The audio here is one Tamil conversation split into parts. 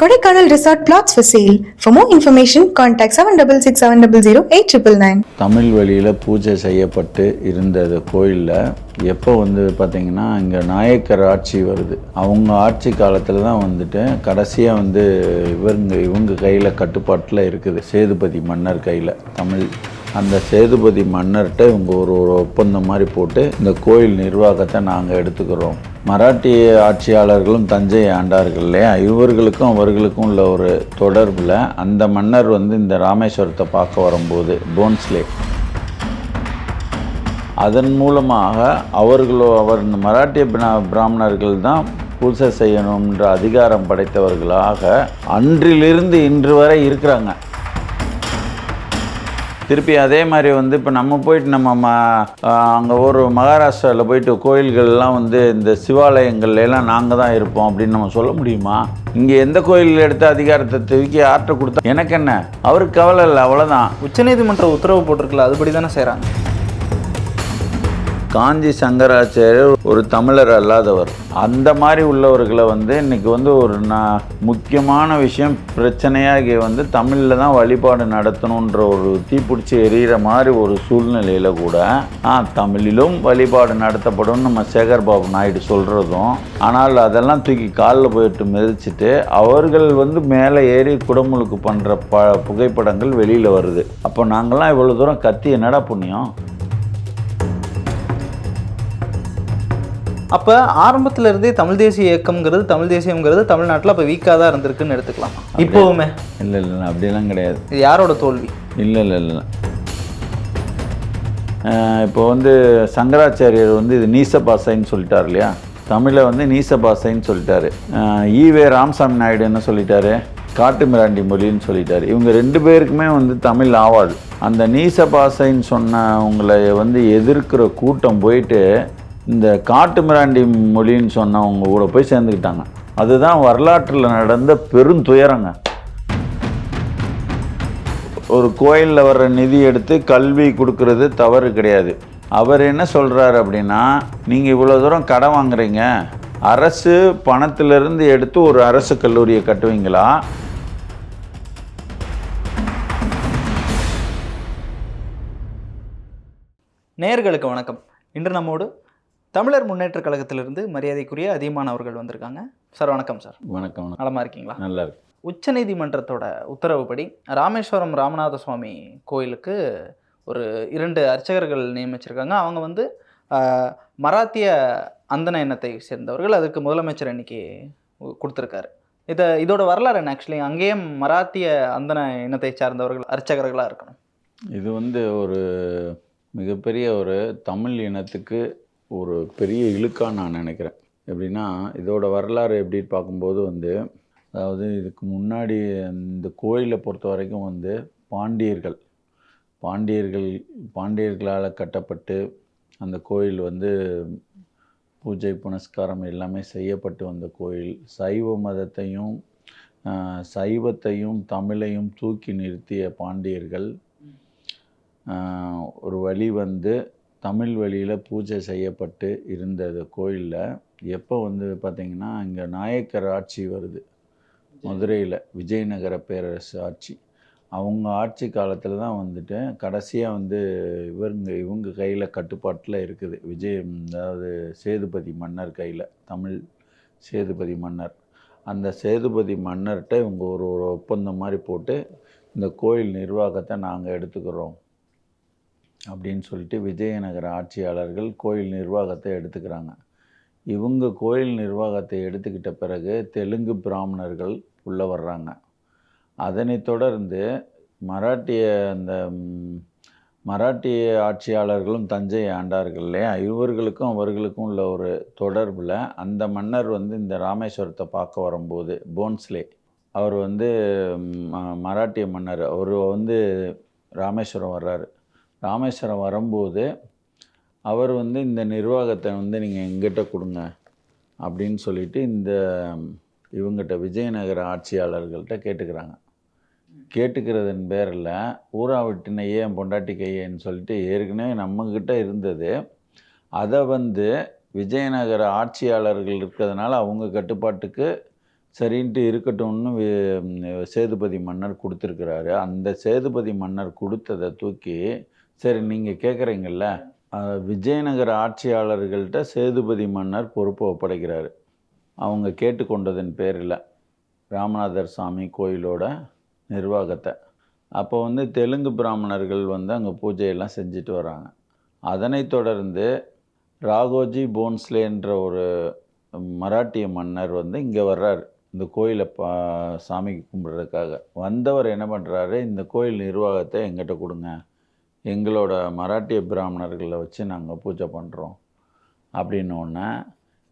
Kodaikanal resort flats for sale for more information contact seven double six seven double zero eight triple nine Tamil வழியில் பூஜை செய்யப்பட்டு இருந்தது கோயிலில். எப்போ வந்து பார்த்திங்கன்னா இங்கே நாயக்கர் ஆட்சி வருது. அவங்க ஆட்சி காலத்தில் தான் வந்துட்டு கடைசியாக வந்து இவங்க இவங்க கையில் கட்டுப்பாட்டில் இருக்குது. சேதுபதி மன்னர் கையில் தமிழ் அந்த சேதுபதி மன்னர்கிட்ட இவங்க ஒரு ஒரு ஒப்பந்தம் மாதிரி போட்டு இந்த கோயில் நிர்வாகத்தை நாங்கள் எடுத்துக்கிறோம். மராட்டிய ஆட்சியாளர்களும் தஞ்சை ஆண்டார்கள் இல்லையா? இவர்களுக்கும் அவர்களுக்கும் உள்ள ஒரு தொடர்பில் அந்த மன்னர் வந்து இந்த ராமேஸ்வரத்தை பார்க்க வரும்போது போன்ஸ்லே. அதன் மூலமாக அவர்களோ அவர் இந்த மராட்டிய பிராமணர்கள் தான் பூஜை செய்யணுன்ற அதிகாரம் படைத்தவர்களாக அன்றிலிருந்து இன்று வரை இருக்கிறாங்க. திருப்பி அதே மாதிரி வந்து இப்போ நம்ம போயிட்டு நம்ம ம அங்கே ஒரு மகாராஷ்டிராவில் போயிட்டு கோயில்கள்லாம் வந்து இந்த சிவாலயங்கள்ல எல்லாம் நாங்கள் தான் இருப்போம் அப்படின்னு நம்ம சொல்ல முடியுமா? இங்கே எந்த கோயில் எடுத்த அதிகாரத்தை தூக்கி ஆற்ற கொடுத்தா எனக்கு என்ன? அவருக்கு கவலை இல்லை அவ்வளோதான் உச்சநீதிமன்ற உத்தரவு போட்டிருக்கல அதுபடி தானே செய்கிறாங்க காஞ்சி சங்கராச்சாரியர் ஒரு தமிழர் அல்லாதவர். அந்த மாதிரி உள்ளவர்களை வந்து இன்னைக்கு வந்து ஒரு நான் முக்கியமான விஷயம் பிரச்சனையாக வந்து தமிழில் தான் வழிபாடு நடத்தணுன்ற ஒரு தீப்பிடிச்சி எரியிற மாதிரி ஒரு சூழ்நிலையில் கூட ஆ தமிழிலும் வழிபாடு நடத்தப்படும் நம்ம சேகர் பாபு நாயுடு சொல்கிறதும் ஆனால் அதெல்லாம் தூக்கி காலில் போயிட்டு மிதிச்சுட்டு அவர்கள் வந்து மேலே ஏறி குடமுழுக்கு பண்ணுற ப புகைப்படங்கள் வெளியில் வருது. அப்போ நாங்கள்லாம் இவ்வளோ தூரம் கத்தி என்னடா புண்ணியம்? அப்போ ஆரம்பத்துல இருந்தே தமிழ் தேசிய இயக்கம்ங்கிறது தமிழ் தேசியம்ங்கிறது தமிழ்நாட்டில் அப்போ வீக்காக தான் இருந்திருக்குன்னு எடுத்துக்கலாம். இப்போவுமே. இல்லை இல்லை அப்படியெல்லாம் கிடையாது. இது யாரோட தோல்வி? இல்லை இல்லை இல்லை. இப்போ வந்து சங்கராச்சாரியர் வந்து இது நீச பாசைன்னு சொல்லிட்டார் இல்லையா? தமிழை வந்து நீச பாசைன்னு சொல்லிட்டாரு ஈவே ராமசாமி நாயுடு என்ன சொல்லிட்டாரு? காட்டு மிராண்டி மொழின்னு சொல்லிட்டாரு. இவங்க ரெண்டு பேருக்குமே வந்து தமிழ் ஆவாது. அந்த நீச பாசைன்னு சொன்னவங்களை வந்து எதிர்க்கிற கூட்டம் போயிட்டு இந்த காட்டு மிராண்டி மொழின்னு சொன்னவங்க கூட போய் சேர்ந்துக்கிட்டாங்க. அதுதான் வரலாற்றில் நடந்த பெருந்துயரங்க ஒரு கோயிலில் வர்ற நிதி எடுத்து கல்வி கொடுக்கறது தவறு கிடையாது. அவர் என்ன சொல்கிறாரு அப்படின்னா நீங்கள் இவ்வளோ தூரம் கடன் வாங்குறீங்க. அரசு பணத்திலிருந்து எடுத்து ஒரு அரசு கல்லூரியை கட்டுவீங்களா? நேர்களுக்கு வணக்கம். இன்று நம்மோடு தமிழர் முன்னேற்றக் கழகத்திலிருந்து மரியாதைக்குரிய அதிகமான அவர்கள் வந்திருக்காங்க. சார் வணக்கம் சார். வணக்கம் வணக்கம். நலமா இருக்கீங்களா? நல்லா இருக்கு. உச்சநீதிமன்றத்தோட உத்தரவுப்படி ராமேஸ்வரம் ராமநாத சுவாமி கோயிலுக்கு ஒரு இரண்டு அர்ச்சகர்கள் நியமிச்சிருக்காங்க. அவங்க வந்து மராத்திய அந்தன எண்ணத்தை சேர்ந்தவர்கள். அதுக்கு முதலமைச்சர் இன்னைக்கு கொடுத்திருக்காரு. இதை இதோட வரலாறு என்ன? ஆக்சுவலி அங்கேயும் மராத்திய அந்தன இனத்தை சார்ந்தவர்கள் அர்ச்சகர்களாக இருக்கணும். இது வந்து ஒரு மிகப்பெரிய ஒரு தமிழ் இனத்துக்கு ஒரு பெரிய இழுக்கான்னு நான் நினைக்கிறேன். எப்படின்னா இதோட வரலாறு எப்படின்னு பார்க்கும்போது வந்து அதாவது இதுக்கு முன்னாடி இந்த கோயிலை பொறுத்த வரைக்கும் வந்து பாண்டியர்கள் பாண்டியர்கள் பாண்டியர்களால் கட்டப்பட்டு அந்த கோயில் வந்து பூஜை புனஸ்காரம் எல்லாமே செய்யப்பட்டு வந்த கோயில். சைவ மதத்தையும் சைவத்தையும் தமிழையும் தூக்கி நிறுத்திய பாண்டியர்கள் ஒரு வழி வந்து தமிழ் வழியில் பூஜை செய்யப்பட்டு இருந்தது கோயிலில். எப்போ வந்து பார்த்திங்கன்னா இங்கே நாயக்கர் ஆட்சி வருது. மதுரையில் விஜயநகர பேரரசு ஆட்சி. அவங்க ஆட்சி காலத்தில் தான் வந்துட்டு கடைசியாக வந்து இவங்க இவங்க கையில் கட்டுப்பாட்டில் இருக்குது. விஜய் அதாவது சேதுபதி மன்னர் கையில் தமிழ் சேதுபதி மன்னர். அந்த சேதுபதி மன்னர்கிட்ட இவங்க ஒரு ஒரு ஒப்பந்தம் மாதிரி போட்டு இந்த கோயில் நிர்வாகத்தை நாங்கள் எடுத்துக்கிறோம். அப்படின்னு சொல்லிட்டு விஜயநகர ஆட்சியாளர்கள் கோயில் நிர்வாகத்தை எடுத்துக்கிறாங்க. இவங்க கோயில் நிர்வாகத்தை எடுத்துக்கிட்ட பிறகு தெலுங்கு பிராமணர்கள் உள்ளே வர்றாங்க. அதனை தொடர்ந்து மராட்டிய அந்த மராட்டிய ஆட்சியாளர்களும் தஞ்சை ஆண்டார்கள் இல்லையா? இவர்களுக்கும் அவர்களுக்கும் உள்ள ஒரு தொடர்பில் அந்த மன்னர் வந்து இந்த ராமேஸ்வரத்தை பார்க்க வரும்போது போன்ஸ்லே அவர் வந்து ம- மராட்டிய மன்னர் அவர் வந்து ராமேஸ்வரம் வர்றாரு. ராமேஸ்வரம் வரும்போது அவர் வந்து இந்த நிர்வாகத்தை வந்து நீங்கள் எங்கிட்ட கொடுங்க அப்படின்னு சொல்லிட்டு இந்த இவங்ககிட்ட விஜயநகர ஆட்சியாளர்கள்ட்ட கேட்டுக்கிறாங்க. கேட்டுக்கிறதன் பேரில் ஊரா விட்டின ஏன் பொண்டாட்டி கையேன்னு சொல்லிட்டு ஏற்கனவே நம்மக்கிட்ட இருந்தது. அதை வந்து விஜயநகர ஆட்சியாளர்கள் இருக்கிறதுனால அவங்க கட்டுப்பாட்டுக்கு சரின்ட்டு இருக்கட்டும்னு சேதுபதி மன்னர் கொடுத்துருக்கிறாரு. அந்த சேதுபதி மன்னர் கொடுத்ததை தூக்கி சரி நீங்கள் கேட்குறீங்கள விஜயநகர ஆட்சியாளர்கள்ட்ட சேதுபதி மன்னர் பொறுப்பு ஒப்படைக்கிறார். அவங்க கேட்டுக்கொண்டதன் பேரில் ராமநாதர் சாமி கோயிலோட நிர்வாகத்தை. அப்போ வந்து தெலுங்கு பிராமணர்கள் வந்து அங்கே பூஜையெல்லாம் செஞ்சுட்டு வராங்க. அதனைத் தொடர்ந்து ராகோஜி போன்ஸ்லேன்ற ஒரு மராட்டிய மன்னர் வந்து இங்கே வர்றார். இந்த கோயிலை பா சாமிக்கு கும்பிட்றதுக்காக. வந்தவர் என்ன பண்ணுறாரு இந்த கோயில் நிர்வாகத்தை எங்கிட்ட கொடுங்க. எங்களோட மராட்டிய பிராமணர்களை வச்சு நாங்கள் பூஜை பண்ணுறோம் அப்படின்னோடனே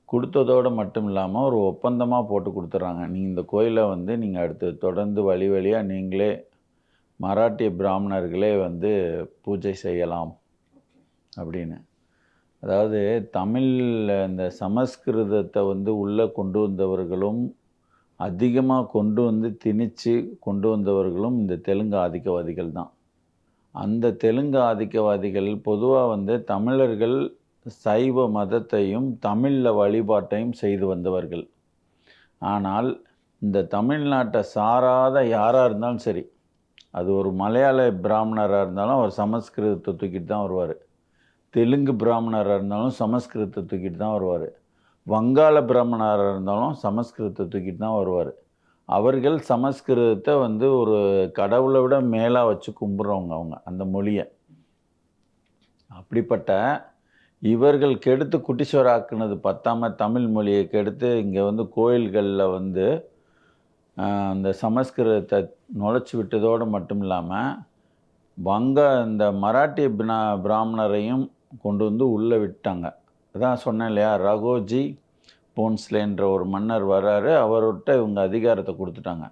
கொடுத்ததோடு மட்டும் இல்லாமல் ஒரு ஒப்பந்தமாக போட்டு கொடுத்துட்றாங்க நீங்கள் இந்த கோயிலை வந்து நீங்கள் அடுத்து தொடர்ந்து வழி வழியாக நீங்களே மராட்டிய பிராமணர்களே வந்து பூஜை செய்யலாம் அப்படின்னு. அதாவது தமிழில் இந்த சமஸ்கிருதத்தை வந்து உள்ளே கொண்டு வந்தவர்களும் அதிகமாக கொண்டு வந்து திணித்து கொண்டு வந்தவர்களும் இந்த தெலுங்கு ஆதிக்கவாதிகள் தான். அந்த தெலுங்கு ஆதிக்கவாதிகள் பொதுவாக வந்து தமிழர்கள் சைவ மதத்தையும் தமிழில் வழிபாட்டையும் செய்து வந்தவர்கள். ஆனால் இந்த தமிழ்நாட்டை சாராத யாராக இருந்தாலும் சரி அது ஒரு மலையாள பிராமணராக இருந்தாலும் அவர் சமஸ்கிருதத்தை தூக்கிட்டு தான் வருவார். தெலுங்கு பிராமணராக இருந்தாலும் சமஸ்கிருதத்தை தூக்கிட்டு தான் வருவார். வங்காள பிராமணராக இருந்தாலும் சமஸ்கிருதத்தை தூக்கிட்டு தான் வருவார். அவர்கள் சமஸ்கிருதத்தை வந்து ஒரு கடவுளை விட மேலாக வச்சு கும்பிட்றவங்க அவங்க அந்த மொழியை. அப்படிப்பட்ட இவர்கள் கெடுத்து குட்டிஸ்வராக்குனது பத்தாம தமிழ் மொழியை கெடுத்து இங்கே வந்து கோயில்களில் வந்து அந்த சமஸ்கிருதத்தை நுழைச்சி விட்டதோடு மட்டும் இல்லாமல் வங்க இந்த மராட்டிய பினா பிராமணரையும் கொண்டு வந்து உள்ளே விட்டாங்க. அதான் சொன்னேன் இல்லையா ரகோஜி போன்ஸ்லேன்ற ஒரு மன்னர் வராரு அவர்கிட்ட இவங்க அதிகாரத்தை கொடுத்துட்டாங்க.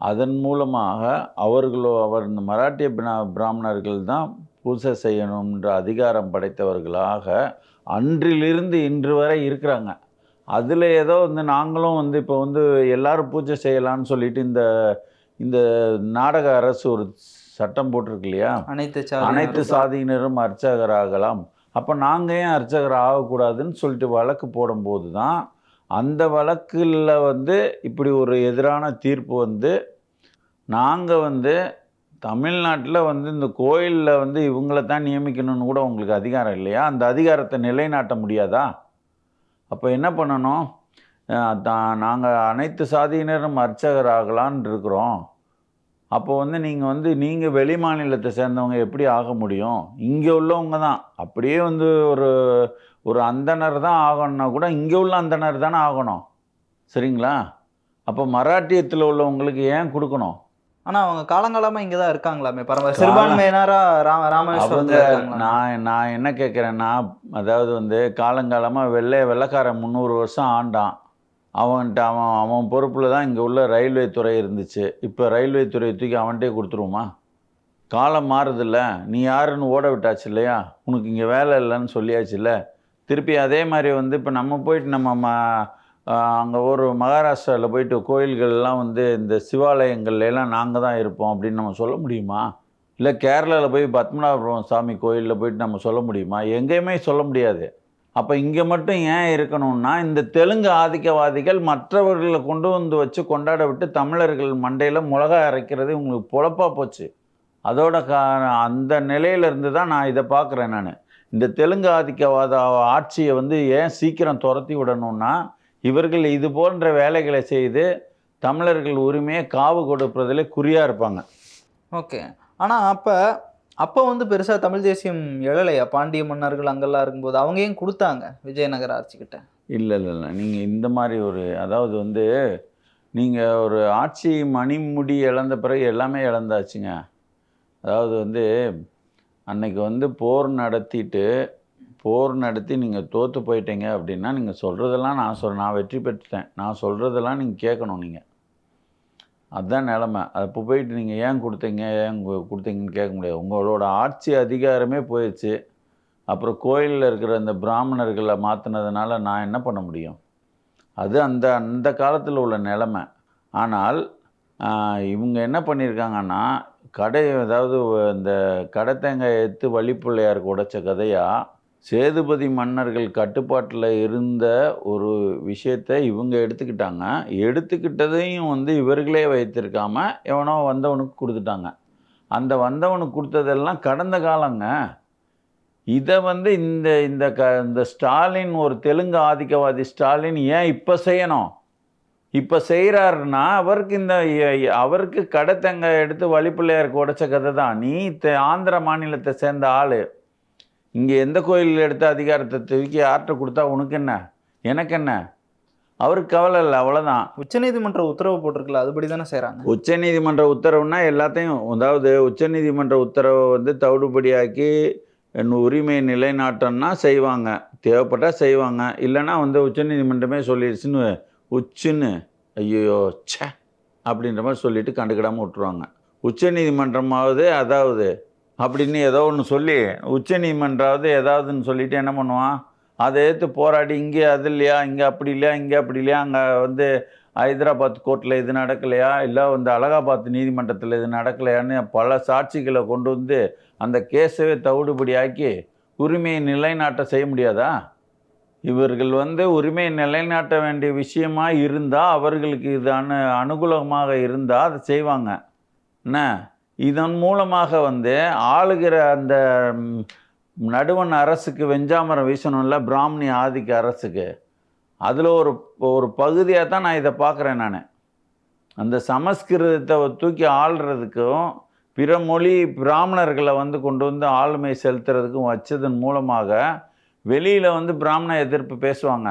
அதன் மூலமாக அவர்களோ அவர் இந்த மராட்டிய பிராமணர்கள் தான் பூஜை செய்யணுன்ற அதிகாரம் படைத்தவர்களாக அன்றிலிருந்து இன்று வரை இருக்கிறாங்க. அதில் ஏதோ வந்து நாங்களும் வந்து இப்போ வந்து எல்லாரும் பூஜை செய்யலாம்னு சொல்லிட்டு இந்த இந்த நாடக அரசு ஒரு சட்டம் போட்டிருக்கு இல்லையா? அனைத்து அனைத்து சாதி சாதியினரும் அர்ச்சகராகலாம். அப்போ நாங்கள் ஏன் அர்ச்சகர் ஆகக்கூடாதுன்னு சொல்லிட்டு வழக்கு போடும்போது தான் அந்த வழக்கில் வந்து இப்படி ஒரு எதிரான தீர்ப்பு வந்து நாங்கள் வந்து தமிழ்நாட்டில் வந்து இந்த கோயிலில் வந்து இவங்கள தான் நியமிக்கணும்னு கூட உங்களுக்கு அதிகாரம் இல்லையா? அந்த அதிகாரத்தை நிலைநாட்ட முடியாதா? அப்போ என்ன பண்ணணும்? தான் நாங்கள் அனைத்து சாதியினரும் அர்ச்சகர் ஆகலான்னு இருக்கிறோம். அப்போ வந்து நீங்கள் வந்து நீங்கள் வெளி மாநிலத்தை சேர்ந்தவங்க எப்படி ஆக முடியும்? இங்கே உள்ளவங்க தான். அப்படியே வந்து ஒரு ஒரு அந்தனர் தான் ஆகணும்னா கூட இங்கே உள்ள அந்தனர் தானே ஆகணும். சரிங்களா? அப்போ மராட்டியத்தில் உள்ளவங்களுக்கு ஏன் கொடுக்கணும்? ஆனா அவங்க காலங்காலமா இங்க தான் இருக்காங்களாமே. பரவாயில்ல கால- சிறுபான்மையினரா ராம இருக்காங்களா? நான் நான் என்ன கேட்குறேன்னா அதாவது வந்து காலங்காலமாக வெள்ளை வெள்ளைக்காரன் முந்நூறு வருஷம் ஆண்டான். அவன்கிட்ட அவன் அவன் பொறுப்பில் தான் இங்கே உள்ள ரயில்வே துறை இருந்துச்சு. இப்போ ரயில்வே துறையை தூக்கி அவன்கிட்டே கொடுத்துருவோமா? காலம் மாறுதில்ல. நீ யாருன்னு ஓட விட்டாச்சு இல்லையா? உனக்கு இங்கே வேலை இல்லைன்னு சொல்லியாச்சுல்ல திருப்பி அதே மாதிரி வந்து இப்போ நம்ம போயிட்டு நம்ம ம அங்கே ஒரு மகாராஷ்டிராவில் போயிட்டு கோயில்கள்லாம் வந்து இந்த சிவாலயங்கள்ல எல்லாம் நாங்கள் தான் இருப்போம் அப்படின்னு நம்ம சொல்ல முடியுமா? இல்லை கேரளாவில் போய் பத்மநாபபுரம் சாமி கோயிலில் போயிட்டு நம்ம சொல்ல முடியுமா? எங்கேயுமே சொல்ல முடியாது. அப்போ இங்கே மட்டும் ஏன் இருக்கணும்னா இந்த தெலுங்கு ஆதிக்கவாதிகள் மற்றவர்களை கொண்டு வந்து வச்சு கொண்டாட விட்டு தமிழர்கள் மண்டையில் மிளகா அரைக்கிறது உங்களுக்கு பொழப்பாக போச்சு. அதோட கா அந்த நிலையிலேருந்து தான் நான் இதை பார்க்குறேன் நான். இந்த தெலுங்கு ஆதிக்கவாத ஆட்சியை வந்து ஏன் சீக்கிரம் துரத்தி விடணும்னா இவர்கள் இது போன்ற வேலைகளை செய்து தமிழர்கள் உரிமையை காவு கொடுப்பதில் குறியாக இருப்பாங்க. ஓகே. ஆனா அப்ப அப்ப வந்து பெருசா தமிழ் தேசியம் எழலையா? பாண்டிய மன்னர்கள் அங்கெல்லாம் இருக்கும்போது அவங்க ஏன் கொடுத்தாங்க விஜயநகர ஆட்சிக்கிட்ட இல்லை இல்லை இல்லை. நீங்கள் இந்த மாதிரி ஒரு அதாவது வந்து நீங்கள் ஒரு ஆட்சி மணிமுடி இழந்த பிறகு எல்லாமே இழந்தாச்சுங்க. அதாவது வந்து அன்னைக்கு வந்து போர் நடத்திட்டு போர் நடத்தி நீங்கள் தோற்று போயிட்டீங்க அப்படின்னா நீங்கள் சொல்கிறதெல்லாம் நான் சொல் நான் வெற்றி பெற்றுட்டேன். நான் சொல்கிறதெல்லாம் நீங்கள் கேட்கணும் நீங்கள் அதுதான் நிலமை. அப்போ போயிட்டு நீங்கள் ஏன் கொடுத்தீங்க? ஏன் கொடுத்தீங்கன்னு கேட்க முடியாது. உங்களோட ஆட்சி அதிகாரமே போயிடுச்சு. அப்புறம் கோயிலில் இருக்கிற அந்த பிராமணர்களை மாற்றினதுனால நான் என்ன பண்ண முடியும்? அது அந்த அந்த காலத்தில் உள்ள நிலமை. ஆனால் இவங்க என்ன பண்ணியிருக்காங்கன்னா கடை அதாவது இந்த கடை தேங்காய் எடுத்து வழிப்பிள்ளையாருக்கு உடைச்ச கதையாக சேதுபதி மன்னர்கள் கட்டுப்பாட்டில் இருந்த ஒரு விஷயத்தை இவங்க எடுத்துக்கிட்டாங்க. எடுத்துக்கிட்டதையும் வந்து இவர்களே வைத்திருக்காம எவனோ வந்தவனுக்கு கொடுத்துட்டாங்க. அந்த வந்தவனுக்கு கொடுத்ததெல்லாம் கடந்த காலங்க. இதை வந்து இந்த இந்த க இந்த ஸ்டாலின் ஒரு தெலுங்கு ஆதிக்கவாதி ஸ்டாலின் ஏன் இப்போ செய்யணும்? இப்போ செய்கிறாருன்னா அவருக்கு இந்த அவருக்கு கடத்தங்க எடுத்து வழிப்பிள்ளையாருக்கு உடைச்ச கதை தான். நீ ஆந்திர மாநிலத்தை சேர்ந்த ஆள். இங்கே எந்த கோயில் எடுத்த அதிகாரத்தை தூக்கி யார்கிட்ட கொடுத்தா உனக்கு என்ன எனக்கு என்ன அவருக்கு கவலை இல்லை அவ்வளோதான் உச்சநீதிமன்ற உத்தரவு போட்டிருக்குல்ல அதுபடி தானே செய்கிறாங்க உச்சநீதிமன்ற உத்தரவுனா எல்லாத்தையும் அதாவது உச்சநீதிமன்ற உத்தரவை வந்து தவிடுபடியாக்கி என் உரிமையை நிலைநாட்டம்னா செய்வாங்க. தேவைப்பட்டால் செய்வாங்க. இல்லைன்னா வந்து உச்சநீதிமன்றமே சொல்லிடுச்சுன்னு உச்சுன்னு ஐயோ ச்சே அப்படின்ற மாதிரி சொல்லிட்டு கண்டுக்கிடாமல் விட்டுருவாங்க. உச்சநீதிமன்றமாவது அதாவது அப்படின்னு ஏதோ ஒன்று சொல்லி உச்ச நீதிமன்றாவது ஏதாவதுன்னு சொல்லிட்டு என்ன பண்ணுவான்? அதை ஏற்று போராடி இங்கே அது இல்லையா இங்கே அப்படி இல்லையா இங்கே அப்படி இல்லையா அங்கே வந்து ஹைதராபாத் கோர்ட்டில் இது நடக்கலையா இல்லை வந்து அலகாபாத் நீதிமன்றத்தில் இது நடக்கலையான்னு பல சாட்சிகளை கொண்டு வந்து அந்த கேஸவே தவிடுபடியாக்கி உரிமையை நிலைநாட்ட செய்ய முடியாதா? இவர்கள் வந்து உரிமையை நிலைநாட்ட வேண்டிய விஷயமாக இருந்தால் அவர்களுக்கு இது அனு அனுகூலமாக இருந்தால் அதை செய்வாங்க. என்ன? இதன் மூலமாக வந்து ஆளுகிற அந்த நடுவன் நடுவண் அரசுக்கு வெஞ்சாமரம் வீசணும்ல பிராமணி ஆதிக்க அரசுக்கு. அதில் ஒரு ஒரு பகுதியாக தான் நான் இதை பார்க்குறேன் நான். அந்த சமஸ்கிருதத்தை தூக்கி ஆள்றதுக்கும் பிற மொழி பிராமணர்களை வந்து கொண்டு வந்து ஆளுமை செலுத்துறதுக்கும் வச்சதன் மூலமாக வெளியில் வந்து பிராமண எதிர்ப்பு பேசுவாங்க.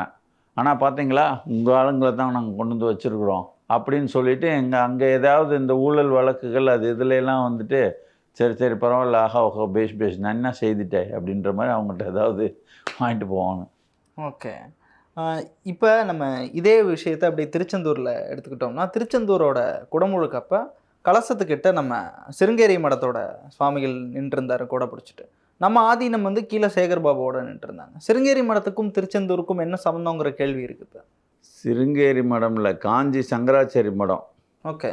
ஆனால் பார்த்தீங்களா உங்கள் ஆளுங்களை தான் நாங்கள் கொண்டு வந்து வச்சுருக்குறோம். அப்படின்னு சொல்லிட்டு எங்கள் அங்கே ஏதாவது இந்த ஊழல் வழக்குகள் அது இதுலலாம் வந்துட்டு சரி சரி பரவாயில்ல ஆஹா ஓஹோ பேஷ் பேஷ் நான் என்ன செய்துட்டேன் அப்படின்ற மாதிரி அவங்கள்ட்ட ஏதாவது வாங்கிட்டு போவாங்க. ஓகே. இப்போ நம்ம இதே விஷயத்தை அப்படியே திருச்செந்தூரில் எடுத்துக்கிட்டோம்னா திருச்செந்தூரோட குடமுழுக்கப்போ கலசத்துக்கிட்ட நம்ம சிருங்கேரி மடத்தோட சுவாமிகள் நின்றுருந்தார் கூட பிடிச்சிட்டு. நம்ம ஆதீனம் வந்து கீழே சேகர் பாபாவோட நின்றுருந்தாங்க. சிருங்கேரி மடத்துக்கும் திருச்செந்தூருக்கும் என்ன சம்மந்தங்கிற கேள்வி இருக்குது? சிருங்கேரி மடம்ல காஞ்சி சங்கராச்சாரி மடம். ஓகே.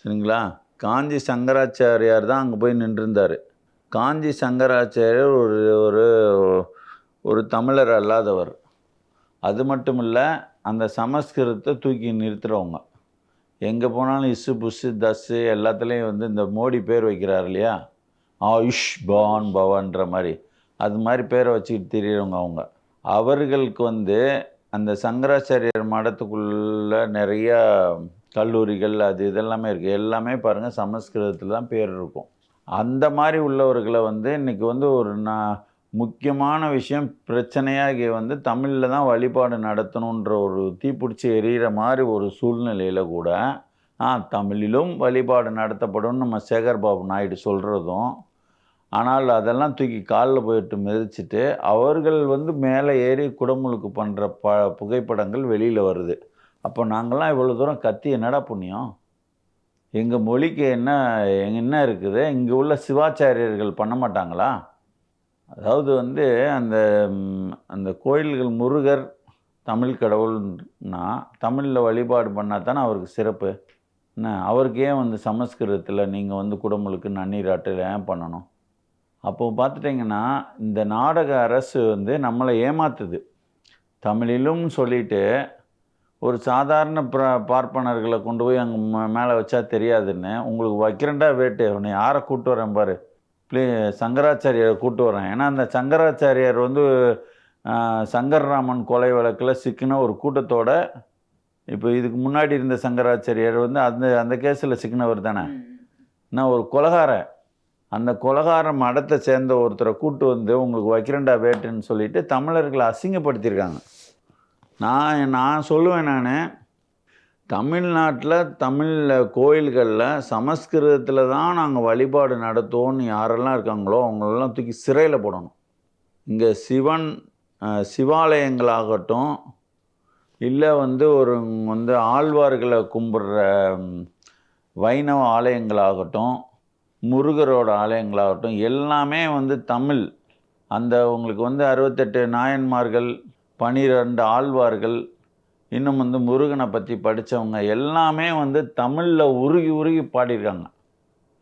சரிங்களா? காஞ்சி சங்கராச்சாரியார் தான் அங்கே போய் நின்றுருந்தார். காஞ்சி சங்கராச்சாரியர் ஒரு ஒரு ஒரு தமிழர் அல்லாதவர். அது மட்டும் இல்லை அந்த சமஸ்கிருதத்தை தூக்கி நிறுத்துகிறவங்க எங்கே போனாலும் இசு புஷு தஸ்ஸு எல்லாத்துலேயும் வந்து இந்த மோடி பேர் வைக்கிறார் இல்லையா? ஆயுஷ் பவான் பவான்ற மாதிரி. அது மாதிரி பேரை வச்சுக்கிட்டு தெரியுறவங்க அவங்க. அவர்களுக்கு வந்து அந்த சங்கராச்சாரியர் மடத்துக்குள்ள நிறைய கல்லூரிகள் அது இதெல்லாமே இருக்குது எல்லாமே பாருங்கள் சமஸ்கிருதத்தில் தான் பேர் இருக்கும். அந்த மாதிரி உள்ளவர்களை வந்து இன்றைக்கி வந்து ஒரு நான் முக்கியமான விஷயம் பிரச்சனையாகி வந்து தமிழில் தான் வழிபாடு நடத்தணுன்ற ஒரு தீப்பிடிச்சி எரியிற மாதிரி ஒரு சூழ்நிலையில் கூட ஆ தமிழிலும் வழிபாடு நடத்தப்படும் நம்ம சேகர் பாபு நாயுடு சொல்கிறதும் ஆனால் அதெல்லாம் தூக்கி காலில் போயிட்டு மிதிச்சிட்டு அவர்கள் வந்து மேலே ஏறி குடமுழுக்கு பண்ணுற ப புகைப்படங்கள் வெளியில் வருது. அப்போ நாங்கள்லாம் இவ்வளோ தூரம் கத்தி என்னடா புண்ணியம்? எங்கள் மொழிக்கு என்ன என்ன இருக்குது? இங்கே உள்ள சிவாச்சாரியர்கள் பண்ண மாட்டாங்களா? அதாவது வந்து அந்த அந்த கோயில்கள் முருகர் தமிழ் கடவுள்னா தமிழில் வழிபாடு பண்ணால் தானே அவருக்கு சிறப்பு? என்ன? அவருக்கு ஏன் வந்து சமஸ்கிருதத்தில் நீங்கள் வந்து குடமுழுக்கு நன்னீராட்டில் ஏன் பண்ணணும்? அப்போ பார்த்துட்டிங்கன்னா இந்த நாடக அரசு வந்து நம்மளை ஏமாத்துது. தமிழிலும் சொல்லிட்டு ஒரு சாதாரண பிர பார்ப்பனர்களை கொண்டு போய் அங்கே மேலே வச்சா தெரியாதுன்னு உங்களுக்கு வைக்கிறண்டா வேட்டு உன்னை யாரை கூப்பிட்டு வரேன் பாரு. ப்ளீ சங்கராச்சாரியாரை கூப்பிட்டு வரேன். ஏன்னா அந்த சங்கராச்சாரியார் வந்து சங்கர்ராமன் கொலை வழக்கில் சிக்கின ஒரு கூட்டத்தோட இப்போ இதுக்கு முன்னாடி இருந்த சங்கராச்சாரியார் வந்து அந்த அந்த கேஸில் சிக்கினவர் தானே? நான் ஒரு கொலகாரன். அந்த குலகாரம் மடத்தை சேர்ந்த ஒருத்தரை கூட்டு வந்து உங்களுக்கு வைக்கிறண்டா வேட்டுன்னு சொல்லிட்டு தமிழர்களை அசிங்கப்படுத்தியிருக்காங்க. நான் நான் சொல்லுவேன் நான் தமிழ்நாட்டில் தமிழில் கோயில்களில் சமஸ்கிருதத்தில் தான் நாங்கள் வழிபாடு நடத்துவோம்னு யாரெல்லாம் இருக்காங்களோ அவங்களெல்லாம் தூக்கி சிறையில் போடணும். இங்கே சிவன் சிவாலயங்களாகட்டும் இல்லை வந்து ஒரு வந்து ஆழ்வார்களை கும்பிட்ற வைணவ ஆலயங்களாகட்டும் முருகரோட ஆலயங்களாகட்டும் எல்லாமே வந்து தமிழ். அந்த உங்களுக்கு வந்து அறுபத்தெட்டு நாயன்மார்கள் பனிரெண்டு ஆழ்வார்கள் இன்னும் வந்து முருகனை பற்றி படித்தவங்க எல்லாமே வந்து தமிழில் உருகி உருகி பாடியிருக்காங்க.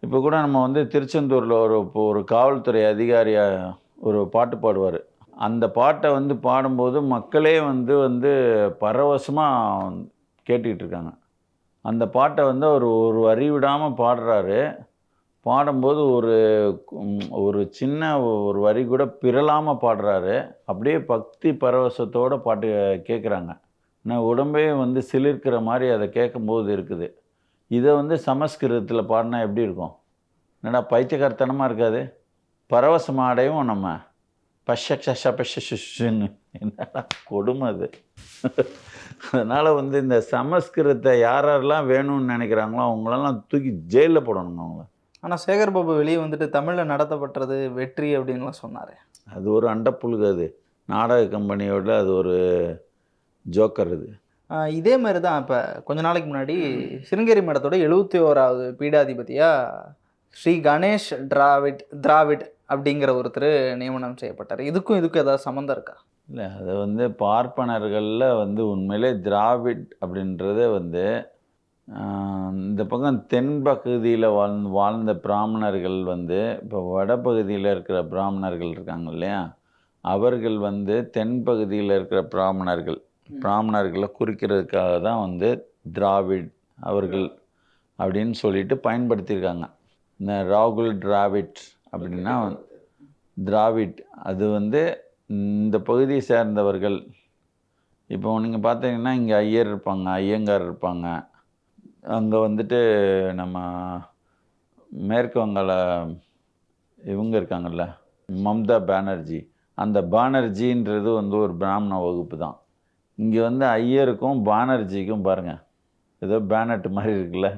இப்போ கூட நம்ம வந்து திருச்செந்தூரில் ஒரு இப்போ ஒரு காவல்துறை அதிகாரியாக ஒரு பாட்டு பாடுவார். அந்த பாட்டை வந்து பாடும்போது மக்களே வந்து வந்து பரவசமாக கேட்டுக்கிட்டு இருக்காங்க. அந்த பாட்டை வந்து அவர் ஒரு அறிவிடாமல் பாடுறாரு. பாடும்போது ஒரு ஒரு சின்ன ஒரு வரி கூட பிறலாமல் பாடுறாரு. அப்படியே பக்தி பரவசத்தோடு பாட்டு கேட்குறாங்க நான் உடம்பே வந்து சிலிர்க்கிற மாதிரி அதை கேட்கும்போது இருக்குது. இதை வந்து சமஸ்கிருதத்தில் பாடினா எப்படி இருக்கும்? என்னடா பைத்தியக்காரத்தனமாக இருக்காது? பரவசமாக அடையும் நம்ம. பஷ பஷன்னு என்னடா கொடுமை அது. அதனால் வந்து இந்த சமஸ்கிருதத்தை யார் யாரெல்லாம் வேணும்னு நினைக்கிறாங்களோ அவங்களெல்லாம் தூக்கி ஜெயிலில் போடணுங்க அவங்கள. ஆனால் சேகர் பாபு வெளியே வந்துட்டு தமிழில் நடத்தப்பட்டது வெற்றி அப்படின்லாம் சொன்னார். அது ஒரு அண்டப்புழுகு அது. நாடக கம்பெனியோட அது ஒரு ஜோக்கர் இது இதே மாதிரி தான் இப்போ கொஞ்ச நாளைக்கு முன்னாடி சிருங்கேரி மடத்தோட எழுபத்தி ஓராவது பீடாதிபதியாக ஸ்ரீ கணேஷ் டிராவிட் திராவிட் அப்படிங்கிற ஒருத்தர் நியமனம் செய்யப்பட்டார். இதுக்கும் இதுக்கும் ஏதாவது சம்மந்தம் இருக்கா? இல்லை அது வந்து பார்ப்பனர்களில் வந்து உண்மையிலே திராவிட் அப்படின்றதே வந்து இந்த பக்கம் தென் பகுதியில் வாழ்ந்து வாழ்ந்த பிராமணர்கள் வந்து இப்போ வடபகுதியில் இருக்கிற பிராமணர்கள் இருக்காங்க இல்லையா? அவர்கள் வந்து தென் பகுதியில் இருக்கிற பிராமணர்கள் பிராமணர்களை குறிக்கிறதுக்காக தான் வந்து திராவிட் அவர்கள் அப்படின்னு சொல்லிட்டு பயன்படுத்தியிருக்காங்க. இந்த ராகுல் டிராவிட் அப்படின்னா திராவிட் அது வந்து இந்த பகுதியை சேர்ந்தவர்கள். இப்போ நீங்கள் பார்த்தீங்கன்னா இங்கே ஐயர் இருப்பாங்க ஐயங்கார் இருப்பாங்க. அங்கே வந்துட்டு நம்ம மேற்கு வங்காள இவங்க இருக்காங்கல்ல மம்தா பானர்ஜி. அந்த பானர்ஜின்றது வந்து ஒரு பிராமண வகுப்பு தான். இங்கே வந்து ஐயருக்கும் பானர்ஜிக்கும் பாருங்கள் ஏதோ பேனட் மாதிரி இருக்குல்ல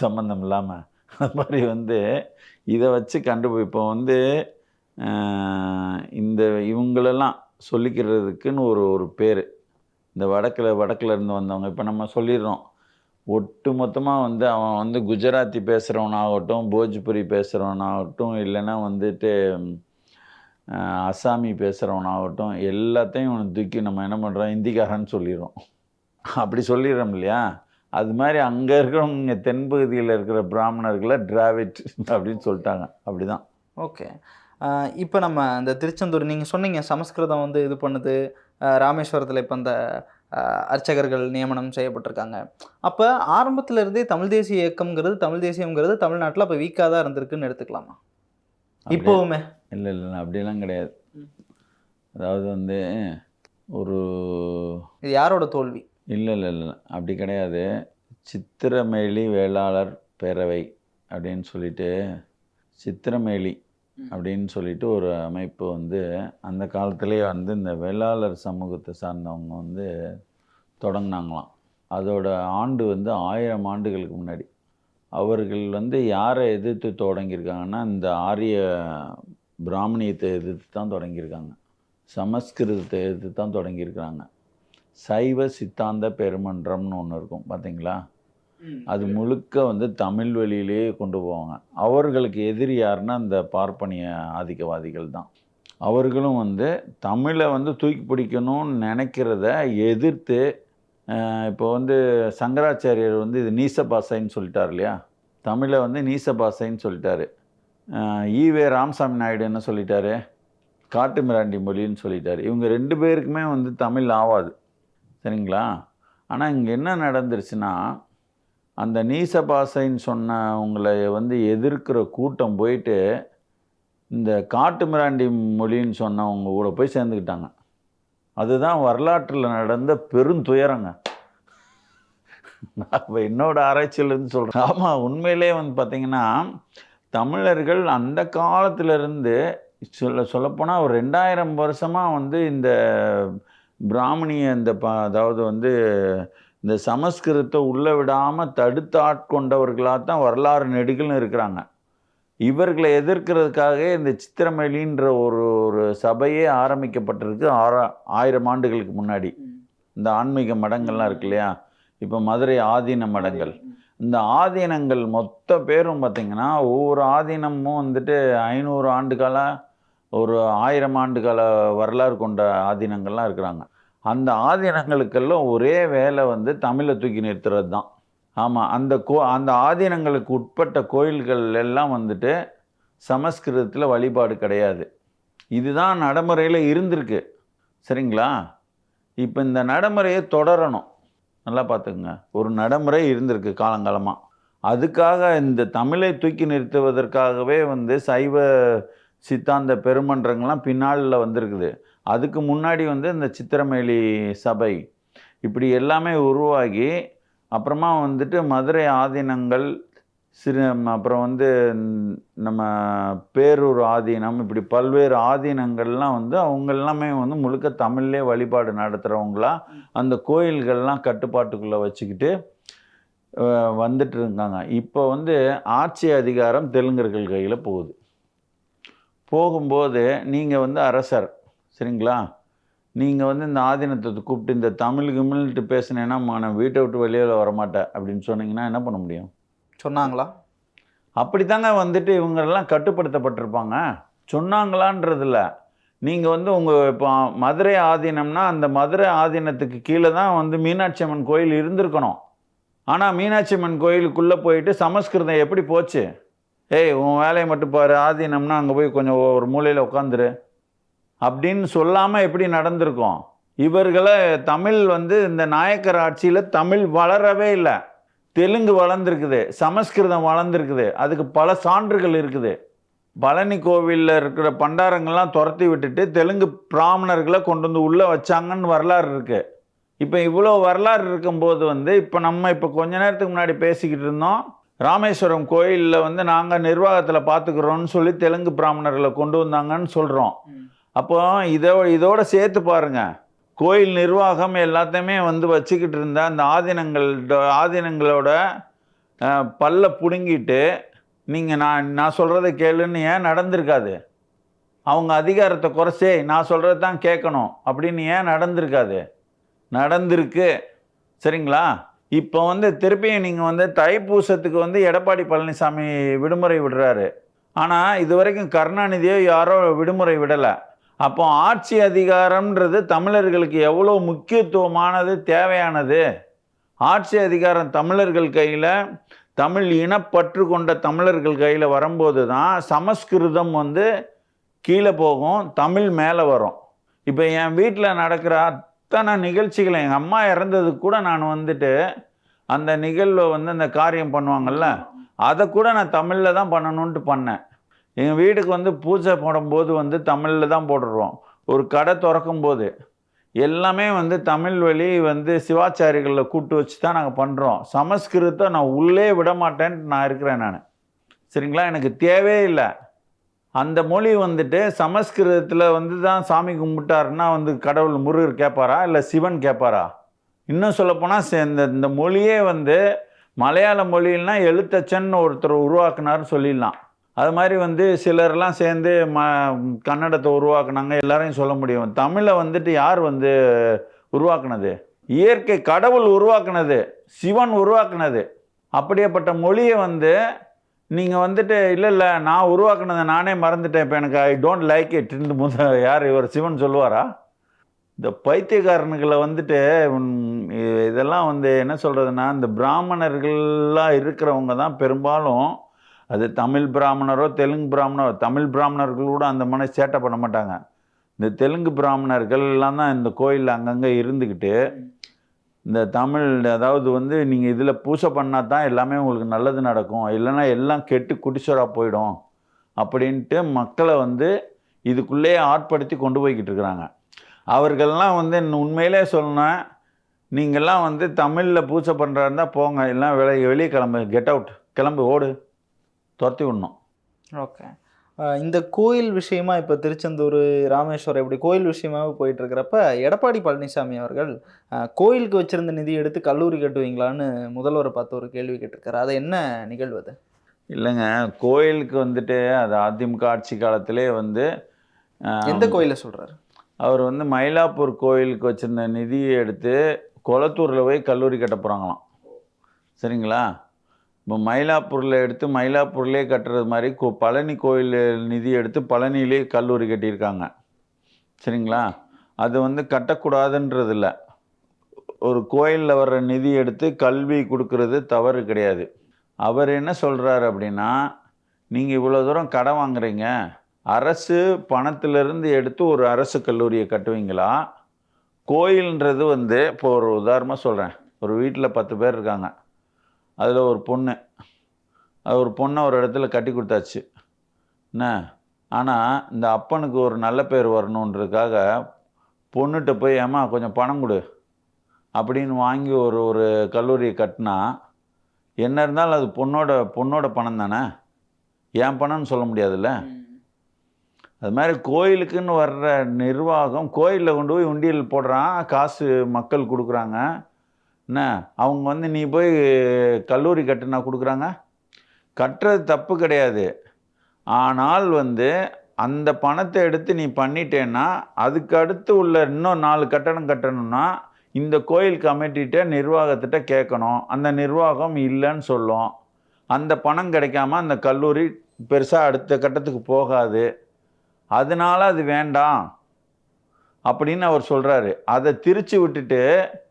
சம்மந்தம் இல்லாமல் அது மாதிரி வந்து இதை வச்சு கண்டுபி இப்போ வந்து இந்த இவங்களெல்லாம் சொல்லிக்கிறதுக்குன்னு ஒரு ஒரு பேர். இந்த வடக்கில் வடக்கில் இருந்து வந்தவங்க இப்போ நம்ம சொல்லிடுறோம். ஒட்டு மொத்தமாக வந்து அவன் வந்து குஜராத்தி பேசுகிறவனாகட்டும் போஜ்புரி பேசுகிறவனாகட்டும் இல்லைன்னா வந்துட்டு அசாமி பேசுகிறவனாகட்டும் எல்லாத்தையும் இவனை தூக்கி நம்ம என்ன பண்ணுறோம் ஹிந்திக்காரன்னு சொல்லிடுறோம். அப்படி சொல்லிடுறோம் இல்லையா? அது மாதிரி அங்கே இருக்கிறவங்க இங்கே தென்பகுதியில் இருக்கிற பிராமணர்களை டிராவிட் அப்படின்னு சொல்லிட்டாங்க. அப்படிதான். ஓகே. இப்போ நம்ம இந்த திருச்செந்தூர் நீங்கள் சொன்னீங்க சமஸ்கிருதம் வந்து இது பண்ணுது. ராமேஸ்வரத்தில் இப்போ இந்த அர்ச்சகர்கள் நியமனம் செய்யப்பட்டிருக்காங்க. அப்போ ஆரம்பத்துல இருந்தே தமிழ் தேசிய இயக்கம்ங்கிறது தமிழ் தேசியம்ங்கிறது தமிழ்நாட்டில் அப்போ வீக்காக தான் இருந்திருக்குன்னு எடுத்துக்கலாமா? இப்போவுமே? இல்லை இல்லை அப்படிலாம் கிடையாது. அதாவது வந்து ஒரு இது யாரோட தோல்வி? இல்லை இல்லை இல்லை அப்படி கிடையாது. சித்திரமேலி வேளாளர் பேரவை அப்படின்னு சொல்லிட்டு சித்திரமேலி. அப்படின்னு சொல்லிட்டு ஒரு அமைப்பு வந்து அந்த காலத்துலேயே வந்து இந்த வேளாளர் சமூகத்தை சார்ந்தவங்க வந்து தொடங்கினாங்களாம். அதோட ஆண்டு வந்து ஆயிரம் ஆண்டுகளுக்கு முன்னாடி. அவர்கள் வந்து யாரை எதிர்த்து தொடங்கியிருக்காங்கன்னா இந்த ஆரிய பிராமணியத்தை எதிர்த்து தான் தொடங்கியிருக்காங்க. சமஸ்கிருதத்தை எதிர்த்து தான் தொடங்கியிருக்கிறாங்க. சைவ சித்தாந்த பெருமன்றம்னு ஒன்று இருக்கும் பார்த்தீங்களா அது முழுக்க வந்து தமிழ் வழியிலேயே கொண்டு போவாங்க. அவர்களுக்கு எதிரி யாருன்னா இந்த பார்ப்பனிய ஆதிக்கவாதிகள் தான். அவர்களும் வந்து தமிழை வந்து தூக்கி பிடிக்கணும்னு நினைக்கிறத எதிர்த்து இப்போ வந்து சங்கராச்சாரியர் வந்து இது நீச பாசைன்னு சொல்லிட்டார் இல்லையா? தமிழை வந்து நீச பாசைன்னு சொல்லிட்டாரு ஈவே ராமசாமி நாயுடு என்ன சொல்லிட்டாரு? காட்டு மிராண்டி மொழின்னு சொல்லிட்டாரு. இவங்க ரெண்டு பேருக்குமே வந்து தமிழ் ஆவாது. சரிங்களா? ஆனால் இங்கே என்ன நடந்துருச்சுன்னா அந்த நீச பாசைன்னு சொன்னவங்களை வந்து எதிர்க்கிற கூட்டம் போயிட்டு இந்த காட்டு மிராண்டி மொழின்னு சொன்னவங்க கூட போய் சேர்ந்துக்கிட்டாங்க. அதுதான் வரலாற்றில் நடந்த பெருந்துயரங்க நான் என்னோட ஆராய்ச்சியிலேருந்து சொல்கிறேன் ஆமாம் உண்மையிலே வந்து பார்த்திங்கன்னா தமிழர்கள் அந்த காலத்திலிருந்து சொல்ல சொல்லப்போனால் ஒரு ரெண்டாயிரம் வருஷமாக வந்து இந்த பிராமணிய இந்த ப அதாவது வந்து இந்த சமஸ்கிருதத்தை உள்ளே விடாமல் தடுத்து ஆட்கொண்டவர்களாக தான் வரலாறு நெடுகிலும் இருக்கிறாங்க. இவர்களை எதிர்க்கிறதுக்காக இந்த சித்திரமேலின்ற ஒரு ஒரு சபையே ஆரம்பிக்கப்பட்டிருக்கு ஆறா ஆயிரம் ஆண்டுகளுக்கு முன்னாடி. இந்த ஆன்மீக மடங்கள்லாம் இருக்கு இல்லையா? இப்போ மதுரை ஆதீன மடங்கள். இந்த ஆதீனங்கள் மொத்த பேரும் பார்த்திங்கன்னா ஒவ்வொரு ஆதீனமும் வந்துட்டு ஐநூறு ஆண்டு கால ஒரு ஆயிரம் ஆண்டு கால வரலாறு கொண்ட ஆதீனங்கள்லாம் இருக்கிறாங்க. அந்த ஆதீனங்களுக்கெல்லாம் ஒரே வேலை வந்து தமிழை தூக்கி நிறுத்துறது தான் ஆமாம் அந்த கோ அந்த ஆதீனங்களுக்கு உட்பட்ட கோயில்கள் எல்லாம் வந்துட்டு சமஸ்கிருதத்தில் வழிபாடு கிடையாது. இதுதான் நடைமுறையில் இருந்திருக்கு. சரிங்களா? இப்போ இந்த நடைமுறையை தொடரணும். நல்லா பார்த்துக்குங்க. ஒரு நடைமுறை இருந்திருக்கு காலங்காலமாக அதுக்காக இந்த தமிழை தூக்கி நிறுத்துவதற்காகவே வந்து சைவ சித்தாந்த பெருமன்றங்கள்லாம் பின்னாளில் வந்திருக்குது. அதுக்கு முன்னாடி வந்து இந்த சித்திரமேலி சபை இப்படி எல்லாமே உருவாகி அப்புறமா வந்துட்டு மதுரை ஆதீனங்கள் சிறு அப்புறம் வந்து நம்ம பேரூர் ஆதீனம் இப்படி பல்வேறு ஆதீனங்கள்லாம் வந்து அவங்க எல்லாமே வந்து முழுக்க தமிழ்லே வழிபாடு நடத்துகிறவங்களா அந்த கோயில்கள்லாம் கட்டுப்பாட்டுக்குள்ளே வச்சுக்கிட்டு வந்துட்டு இருக்காங்க. இப்போ வந்து ஆட்சி அதிகாரம் தெலுங்கர்கள் கையில் போகுது. போகும்போது நீங்கள் வந்து அரசர் சரிங்களா? நீங்கள் வந்து இந்த ஆதீனத்தை கூப்பிட்டு இந்த தமிழ் கிமிழ்ட்டு பேசினேன்னா நான் வீட்டை விட்டு வெளியில் வரமாட்டேன் அப்படின்னு சொன்னீங்கன்னா என்ன பண்ண முடியும்? சொன்னாங்களா? அப்படித்தாங்க வந்துட்டு இவங்கெல்லாம் கட்டுப்படுத்தப்பட்டிருப்பாங்க. சொன்னாங்களான்றதில்ல. நீங்கள் வந்து உங்கள் இப்போ மதுரை ஆதீனம்னா அந்த மதுரை ஆதீனத்துக்கு கீழே தான் வந்து மீனாட்சி அம்மன் கோயில் இருந்திருக்கணும். ஆனால் மீனாட்சி அம்மன் கோயிலுக்குள்ளே போயிட்டு சமஸ்கிருதம் எப்படி போச்சு? ஏய் உன் வேலையை மட்டும் பாரு. ஆதீனம்னா அங்கே போய் கொஞ்சம் ஒரு மூலையில் உட்காந்துரு. அப்படின்னு சொல்லாமல் எப்படி நடந்திருக்கும்? இவர்களை தமிழ் வந்து இந்த நாயக்கர் ஆட்சியில் தமிழ் வளரவே இல்லை. தெலுங்கு வளர்ந்துருக்குது சமஸ்கிருதம் வளர்ந்துருக்குது அதுக்கு பல சான்றுகள் இருக்குது. பழனி கோவிலில் இருக்கிற பண்டாரங்கள்லாம் துரத்தி விட்டுட்டு தெலுங்கு பிராமணர்களை கொண்டு வந்து உள்ளே வச்சாங்கன்னு வரலாறு இருக்குது இப்போ இவ்வளோ வரலாறு இருக்கும்போது வந்து இப்போ நம்ம இப்போ கொஞ்ச நேரத்துக்கு முன்னாடி பேசிக்கிட்டு இருந்தோம். ராமேஸ்வரம் கோயிலில் வந்து நாங்கள் நிர்வாகத்தில் பார்த்துக்குறோன்னு சொல்லி தெலுங்கு பிராமணர்களை கொண்டு வந்தாங்கன்னு சொல்கிறோம் அப்போ இதோ இதோட சேர்த்து பாருங்க. கோயில் நிர்வாகம் எல்லாத்தையுமே வந்து வச்சுக்கிட்டு இருந்த அந்த ஆதீனங்கள் ஆதீனங்களோட பல்ல பிடுங்கிட்டு நீங்கள் நான் நான் சொல்கிறத கேளுன்னு ஏன் நடந்திருக்காது? அவங்க அதிகாரத்தை குறைச்சே நான் சொல்கிறது தான் கேட்கணும் அப்படின்னு ஏன் நடந்திருக்காது? நடந்திருக்கு. சரிங்களா? இப்போ வந்து திருப்பியும் நீங்கள் வந்து தைப்பூசத்துக்கு வந்து எடப்பாடி பழனிசாமி விடுமுறை விடுறாரு. ஆனால் இது வரைக்கும் கருணாநிதியோ யாரோ விடுமுறை விடலை. அப்போ ஆட்சி அதிகாரம்ன்றது தமிழர்களுக்கு எவ்வளோ முக்கியத்துவமானது தேவையானது? ஆட்சி அதிகாரம் தமிழர்கள் கையில் தமிழ் இனப்பற்று கொண்ட தமிழர்கள் கையில் வரும்போது தான் சமஸ்கிருதம் வந்து கீழே போகும் தமிழ் மேலே வரும். இப்போ என் வீட்டில் நடக்கிற அத்தனை நிகழ்ச்சிகளை எங்கள் அம்மா இறந்ததுக்கு கூட நான் வந்துட்டு அந்த நிகழ்வை வந்து அந்த காரியம் பண்ணுவாங்கள்ல அதை கூட நான் தமிழில் தான் பண்ணணுன்ட்டு பண்ணேன். எங்கள் வீட்டுக்கு வந்து பூஜை போடும்போது வந்து தமிழில் தான் போடுறோம் ஒரு கடை திறக்கும் போது எல்லாமே வந்து தமிழ் வழி வந்து சிவாச்சாரிகளில் கூப்பிட்டு வச்சு தான் நாங்கள் பண்ணுறோம் சமஸ்கிருதத்தை நான் உள்ளே விட மாட்டேன்ட்டு நான் இருக்கிறேன் நான். சரிங்களா? எனக்கு தேவையே இல்லை. அந்த மொழி வந்துட்டு சமஸ்கிருதத்தில் வந்து தான் சாமி கும்பிட்டாருன்னா வந்து கடவுள் முருகர் கேட்பாரா இல்லை சிவன் கேட்பாரா இன்னும் சொல்லப்போனால் இந்த இந்த மொழியே வந்து மலையாள மொழியில்னா எழுத்தச்சன் ஒருத்தர் உருவாக்குனாருன்னு சொல்லிடலாம். அது மாதிரி வந்து சிலர்லாம் சேர்ந்து ம கன்னடத்தை உருவாக்குனாங்க எல்லாரையும் சொல்ல முடியும். தமிழை வந்துட்டு யார் வந்து உருவாக்குனது? இயற்கை கடவுள் உருவாக்குனது சிவன் உருவாக்குனது. அப்படியேப்பட்ட மொழியை வந்து நீங்கள் வந்துட்டு இல்லை இல்லை நான் உருவாக்குனதை நானே மறந்துட்டேன். இப்போ எனக்கு ஐ டோன்ட் லைக் இட் முத யார் இவர் சிவன் சொல்லுவாரா? இந்த பைத்தியக்காரனுகளை வந்துட்டு இதெல்லாம் வந்து என்ன சொல்கிறதுனா இந்த பிராமணர்கள்லாம் இருக்கிறவங்க தான் பெரும்பாலும் அது தமிழ் பிராமணரோ தெலுங்கு பிராமணரோ தமிழ் பிராமணர்கள் கூட அந்த மாதிரி சேட்டை பண்ண மாட்டாங்க. இந்த தெலுங்கு பிராமணர்கள் எல்லாம் தான் இந்த கோயிலில் அங்கங்கே இருந்துக்கிட்டு இந்த தமிழ் அதாவது வந்து நீங்கள் இதில் பூஜை பண்ணால் தான் எல்லாமே உங்களுக்கு நல்லது நடக்கும். இல்லைன்னா எல்லாம் கெட்டு குடிச்சோராக போயிடும் அப்படின்ட்டு மக்களை வந்து இதுக்குள்ளேயே ஆட்படுத்தி கொண்டு போய்கிட்டு இருக்கிறாங்க. அவர்கள்லாம் வந்து உண்மையிலே சொல்லணும் நீங்கள்லாம் வந்து தமிழில் பூஜை பண்ணுறாருந்தா போங்க. எல்லாம் வெளியே வெளியே கிளம்பு கெட் அவுட் கிளம்பு ஓடு. துரத்தி விடணும். ஓகே. இந்த கோயில் விஷயமா இப்போ திருச்செந்தூர் ராமேஸ்வரம் இப்படி கோயில் விஷயமாவே போயிட்டு இருக்கிறப்ப எடப்பாடி பழனிசாமி அவர்கள் கோயிலுக்கு வச்சிருந்த நிதி எடுத்து கல்லூரி கட்டுவீங்களான்னு முதல்வரை பார்த்து ஒரு கேள்வி கேட்டிருக்காரு. அது என்ன நிகழ்வு அது? இல்லைங்க. கோயிலுக்கு வந்துட்டு அது அதிமுக ஆட்சி காலத்திலே வந்து எந்த கோயிலை சொல்றாரு? அவர் வந்து மயிலாப்பூர் கோயிலுக்கு வச்சிருந்த நிதியை எடுத்து கொளத்தூரில் போய் கல்லூரி கட்ட போகிறாங்களாம் சரிங்களா? இப்போ மயிலாப்பூரில் எடுத்து மயிலாப்பூர்லேயே கட்டுறது மாதிரி கோ பழனி கோயில் நிதி எடுத்து பழனியிலே கல்லூரி கட்டியிருக்காங்க. சரிங்களா? அது வந்து கட்டக்கூடாதுன்றது இல்லை ஒரு கோயிலில் வர்ற நிதி எடுத்து கல்வி கொடுக்கறது தவறு கிடையாது. அவர் என்ன சொல்கிறாரு அப்படின்னா நீங்கள் இவ்வளோ தூரம் கடன் வாங்குறீங்க. அரசு பணத்திலிருந்து எடுத்து ஒரு அரசு கல்லூரியை கட்டுவீங்களா? கோயில்ன்றது வந்து இப்போ ஒரு உதாரணமாக சொல்கிறேன் ஒரு வீட்டில் பத்து பேர் இருக்காங்க. அதில் ஒரு பொண்ணு. அது ஒரு பொண்ணை ஒரு இடத்துல கட்டி கொடுத்தாச்சு. என்ன? ஆனால் இந்த அப்பனுக்கு ஒரு நல்ல பேர் வரணுன்றதுக்காக பொண்ணுகிட்ட போய் ஏம்மா கொஞ்சம் பணம் கொடு. அப்படின்னு வாங்கி ஒரு ஒரு கல்லூரியை கட்டினா என்ன இருந்தாலும் அது பொண்ணோட பொண்ணோட பணம் தானே? என் பணம்னு சொல்ல முடியாதுல்ல? அது மாதிரி கோயிலுக்குன்னு வர்ற நிர்வாகம் கோயிலில் கொண்டு போய் உண்டியல் போடுறான். காசு மக்கள் கொடுக்குறாங்க. என்ன? அவங்க வந்து நீ போய் கல்லூரி கட்டுனா கொடுக்குறாங்க? கட்டுறது தப்பு கிடையாது. ஆனால் வந்து அந்த பணத்தை எடுத்து நீ பண்ணிட்டேன்னா அதுக்கு அடுத்து உள்ள இன்னும் நாலு கட்டணம் கட்டணும்னா இந்த கோயில் கமிட்டிகிட்ட நிர்வாகத்திட்ட கேட்கணும். அந்த நிர்வாகம் இல்லைன்னு சொல்லும். அந்த பணம் கிடைக்காம அந்த கல்லூரி பெருசாக அடுத்த கட்டத்துக்கு போகாது. அதனால் அது வேண்டாம். அப்படின்னு அவர் சொல்கிறாரு அதை திரிச்சு விட்டுட்டு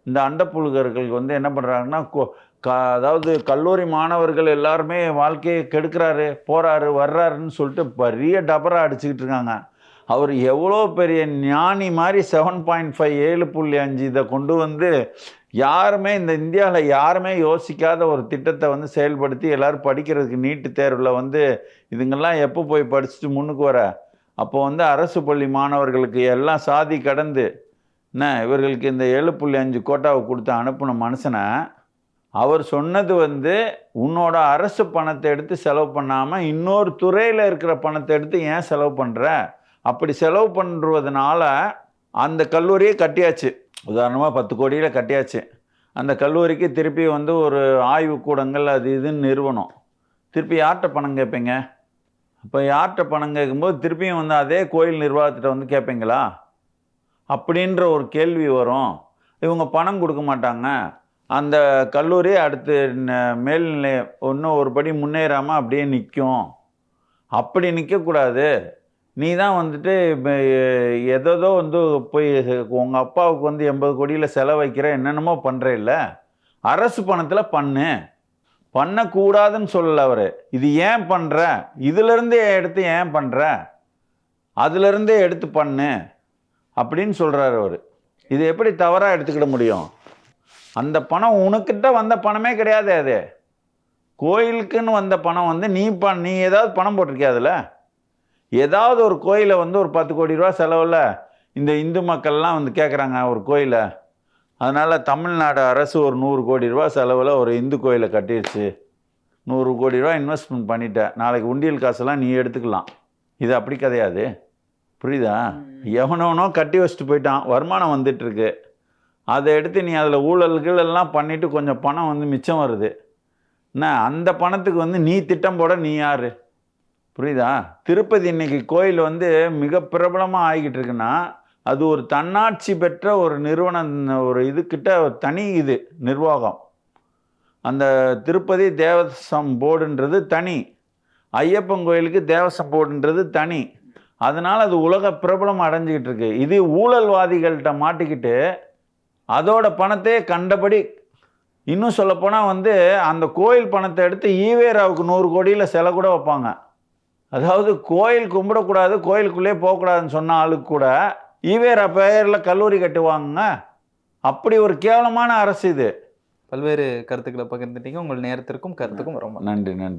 இந்த அண்டப்புழுகர்களுக்கு வந்து என்ன பண்ணுறாங்கன்னா க அதாவது கல்லூரி மாணவர்கள் எல்லாருமே வாழ்க்கையை கெடுக்கிறாரு போகிறாரு வர்றாருன்னு சொல்லிட்டு பெரிய டபரா அடிச்சுக்கிட்டு இருக்காங்க. அவர் எவ்வளோ பெரிய ஞானி மாதிரி செவன் பாயிண்ட் ஃபைவ் ஏழு புள்ளி அஞ்சு இதை கொண்டு வந்து யாருமே இந்த இந்தியாவில் யாருமே யோசிக்காத ஒரு திட்டத்தை வந்து செயல்படுத்தி எல்லோரும் படிக்கிறதுக்கு நீட்டு தேர்வில் வந்து இதுங்கெல்லாம் எப்போ போய் படிச்சுட்டு முன்னுக்கு வர? அப்போ வந்து அரசு பள்ளி மாணவர்களுக்கு எல்லாம் சாதி கடந்து என்ன இவர்களுக்கு இந்த ஏழு புள்ளி அஞ்சு கோட்டாவை கொடுத்து அனுப்பின மனுஷனை அவர் சொன்னது வந்து உன்னோட அரசு பணத்தை எடுத்து செலவு பண்ணாமல் இன்னொரு துறையில் இருக்கிற பணத்தை எடுத்து ஏன் செலவு பண்ணுற அப்படி செலவு பண்ணுறதுனால அந்த கல்லூரியை கட்டியாச்சு. உதாரணமாக பத்து கோடியில் கட்டியாச்சு. அந்த கல்லூரிக்கு திருப்பி வந்து ஒரு ஆய்வுக்கூடங்கள் அது இதுன்னு நிறுவனம். திருப்பி யார்கிட்ட பணம் கேட்பீங்க? இப்போ யார்கிட்ட பணம் கேட்கும்போது திருப்பியும் வந்து அதே கோயில் நிர்வாகத்திட்ட வந்து கேட்பீங்களா? அப்படின்ற ஒரு கேள்வி வரும். இவங்க பணம் கொடுக்க மாட்டாங்க. அந்த கல்லூரி அடுத்து ந- மேல்நிலை இன்னும் ஒரு படி முன்னேறாமல் அப்படியே நிற்கும் அப்படி நிற்கக்கூடாது நீ தான் வந்துட்டு எதோ வந்து போய் உங்கள் அப்பாவுக்கு வந்து எண்பது கோடியில் செலவைக்கிற என்னென்னமோ பண்ணுற இல்லை. அரசு பணத்தில் பண்ணு. பண்ணக்கூடாதுன்னு சொல்லல அவர். இது ஏன் பண்ணுற இதுலேருந்தே எடுத்து ஏன் பண்ணுற அதுலேருந்தே எடுத்து பண்ணு அப்படின்னு சொல்கிறாரு அவர். இது எப்படி தவறாக எடுத்துக்கிட முடியும்? அந்த பணம் உனக்கிட்ட வந்த பணமே கிடையாது அது. கோயிலுக்குன்னு வந்த பணம் வந்து நீ ப நீ ஏதாவது பணம் போட்டிருக்கியா அதில்? ஏதாவது ஒரு கோயிலை வந்து ஒரு பத்து கோடி ரூபா செலவில் இந்த இந்து மக்கள்லாம் வந்து கேட்குறாங்க ஒரு கோயிலை. அதனால் தமிழ்நாடு அரசு ஒரு நூறு கோடி ரூபா செலவில் ஒரு இந்து கோயிலை கட்டிடுச்சு. நூறு கோடி ரூபா இன்வெஸ்ட்மெண்ட் பண்ணிட்டேன். நாளைக்கு உண்டியல் காசெல்லாம் நீ எடுத்துக்கலாம். இது அப்படி கிடையாது. புரியுதா? எவனவனோ கட்டி வச்சுட்டு போயிட்டான். வருமானம் வந்துட்டுருக்கு. அதை எடுத்து நீ அதில் ஊழல்கள் எல்லாம் பண்ணிவிட்டு கொஞ்சம் பணம் வந்து மிச்சம் வருது. என்ன? அந்த பணத்துக்கு வந்து நீ திட்டம் போட நீ யார்? புரியுதா? திருப்பதி இன்னைக்கு கோயில் வந்து மிக பிரபலமாக ஆகிக்கிட்டு இருக்குன்னா அது ஒரு தன்னாட்சி பெற்ற ஒரு நிறுவனம் ஒரு இதுக்கிட்ட ஒரு தனி இது நிர்வாகம். அந்த திருப்பதி தேவசம் போர்டுன்றது தனி. ஐயப்பன் கோயிலுக்கு தேவசம் போர்டுன்றது தனி. அதனால் அது உலக பிரபலம் அடைஞ்சிக்கிட்டு இருக்கு. இது ஊழல்வாதிகள்கிட்ட மாட்டிக்கிட்டு அதோட பணத்தையே கண்டபடி இன்னும் சொல்லப்போனால் வந்து அந்த கோயில் பணத்தை எடுத்து ஈவேராவுக்கு நூறு கோடியில் சிலை கூட வைப்பாங்க. அதாவது கோயில் கும்பிடக்கூடாது கோயிலுக்குள்ளே போகக்கூடாதுன்னு சொன்ன ஆளுக்கு கூட ஈவேரா பெயரில் கல்லூரி கட்டுவாங்க அப்படி ஒரு கேவலமான அரசு இது. பல்வேறு கருத்துக்களை பகிர்ந்துட்டீங்க. உங்கள் நேரத்திற்கும் கருத்துக்கும் ரொம்ப நன்றி நன்றி.